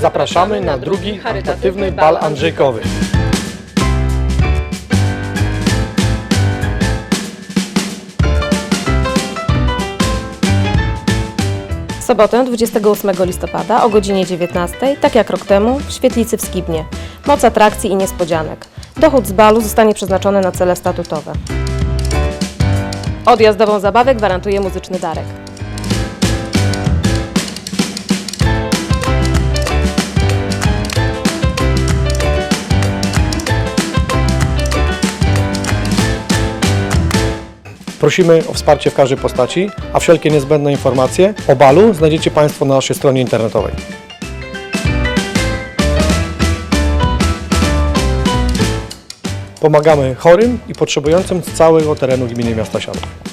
Zapraszamy na drugi charytatywny bal Andrzejkowy. W sobotę 28 listopada o godzinie 19, tak jak rok temu, w świetlicy w Skibnie. Moc atrakcji i niespodzianek. Dochód z balu zostanie przeznaczony na cele statutowe. Odjazdową zabawę gwarantuje muzyczny Darek. Prosimy o wsparcie w każdej postaci, a wszelkie niezbędne informacje o balu znajdziecie Państwo na naszej stronie internetowej. Pomagamy chorym i potrzebującym z całego terenu gminy miasta Siadów.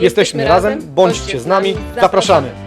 Jesteśmy razem, bądźcie z nami, zapraszamy!